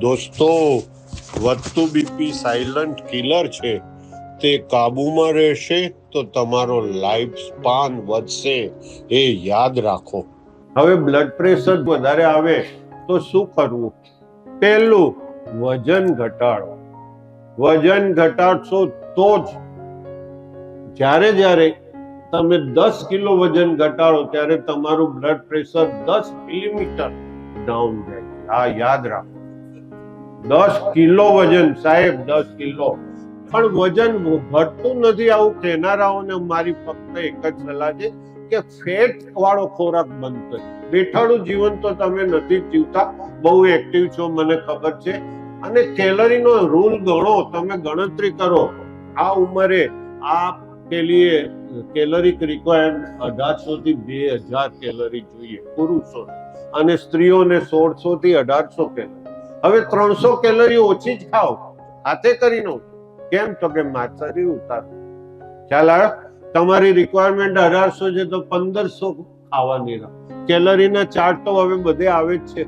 દોસ્તો વધતું BP silent killer છે. તે કાબુમાં રહેશે તો તમારો લાઈફ સ્પાન વધશે. એ યાદ રાખો. હવે બ્લડ પ્રેશર વધારે આવે તો શું કરવું? પહેલું વજન ઘટાડો. વજન ઘટાડશો તો જ. જ્યારે જ્યારે તમે દસ કિલો વજન ઘટાડો ત્યારે તમારું બ્લડ પ્રેશર દસ મિલીમીટર ડાઉન જાય આ યાદ રાખો. દસ કિલો વજન, સાહેબ, દસ કિલો. પણ વજન ઘટતું નથી આવું કહેનારાઓને મારી ફક્ત એક જ સલાહ છે કે ફેટ વાળો ખોરાક બંધ કરી. બેઠાડું જીવન તો તમે નથી જીવતા, બહુ એક્ટિવ છો મને ખબર છે. અને કેલરીનો રૂલ ગણો, તમે ગણતરી કરો. આ ઉંમરે આ પેલી કેલરીક રિક્વાયરમેન્ટ અઢારસો થી બે હજાર કેલરી જોઈએ પુરુષો અને સ્ત્રીઓને સોળસો થી અઢારસો કેલરી હવે ત્રણસો કેલરી ઓછી જ ખાઓ. હાથે કરીને કેમ તો કે માછરી ઉતાર. ખ્યાલ આવ્યો તમારી રિક્વાયરમેન્ટ અઢારસો છે તો પંદરસો ખાવાની રહો. કેલરીના ચાર્ટ તો હવે બધે આવે જ છે.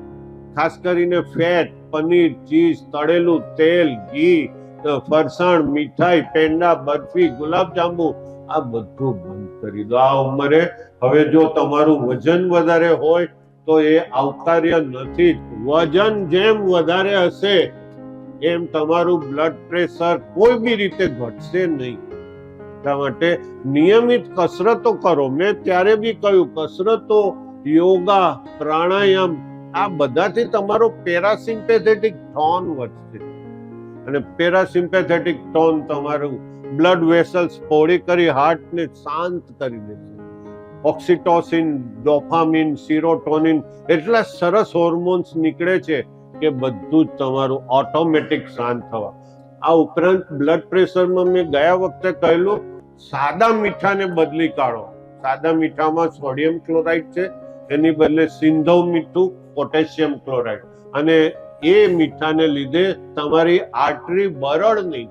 ખાસ કરીને ફેટ, પનીર, ચીઝ, તળેલું તેલ, ઘી ફરસાણ, મીઠાઈ, પેંડા, બરફી, ગુલાબજાંબુ, આ બધું બંધ કરી દો. આ ઉંમરે હવે જો તમારું વજન વધારે હોય તો એ આવકાર્ય નથી વજન જેમ વધારે હશે, એમ તમારું બ્લડ પ્રેશર કોઈ બી રીતે ઘટશે નહીં. એટલા માટે નિયમિત કસરતો કરો. મેં ત્યારે બી કહ્યું, કસરતો, યોગા, પ્રાણાયામ, આ બધાથી તમારો પેરાસિમ્પેથેટિક ટોન વધશે. અને પેરાસિમ્પેથેટિક ટોન તમારું બ્લડ વેસલ્સ પહોળી કરી હાર્ટને શાંત કરી દેશે. ઓક્સિટોસિન ડોફામિન સિરોટોનિન એટલા સરસ હોર્મોન્સ નીકળે છે કે બધું જ તમારું ઓટોમેટિક શાંત થવા. આ ઉપરાંત બ્લડ પ્રેશરમાં મેં ગયા વખતે કહેલું, સાદા મીઠાને બદલી કાઢો. સાદા મીઠામાં સોડિયમ ક્લોરાઇડ છે, એની બદલે સિંધવ મીઠું પોટેશિયમ ક્લોરાઇડ અને એ મીઠાને લીધે તમારી આર્ટરી બરડ નહીં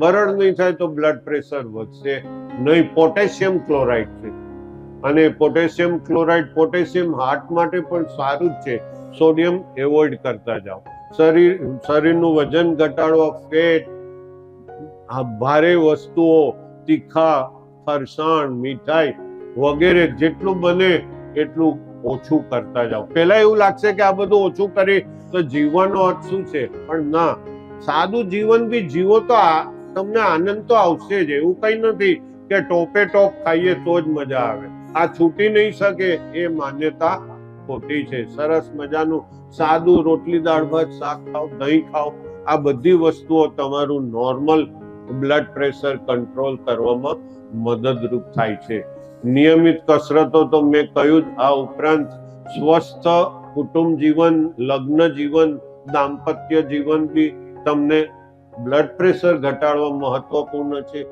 બરડ નહીં થાય તો બ્લડ પ્રેશર વધશે. નહીં પોટેશિયમ ક્લોરાઇડ છે. અને પોટેશિયમ ક્લોરાઇડ પોટેશિયમ હાર્ટ માટે પણ સારું જ છે. સોડિયમ એવોઇડ કરતા જાઓ. શરીર, શરીરનું વજન ઘટાડવા, ફેટ ભારે વસ્તુઓ, તીખા, ફરસાણ, મીઠાઈ વગેરે જેટલું બને એટલું ઓછું કરતા જાઓ. પહેલા એવું લાગશે કે આ બધું ઓછું કરી તો જીવવાનો અર્થ શું છે? પણ ના. સાદું જીવન બી જીવો તો આ, તમને આનંદ તો આવશે જ. એવું કઈ નથી કે ટોપે ટોપ ખાઈએ તો જ મજા આવે. આ છૂટી નહીં શકે એ માન્યતા ખોટી છે. સરસ મજાનું સાદું રોટલી દાળ ભાત, શાક ખાઓ, દહીં ખાઓ, આ બધી વસ્તુઓ તમારું નોર્મલ બ્લડ પ્રેશર કંટ્રોલ કરવામાં મદદરૂપ થાય છે. નિયમિત કસરતો તો મેં કહ્યું જ, આ ઉપરાંત સ્વસ્થ કુટુંબ જીવન, લગ્ન જીવન, દાંપત્ય જીવન બી તમને બ્લડ પ્રેશર ઘટાડવા મહત્વપૂર્ણ છે.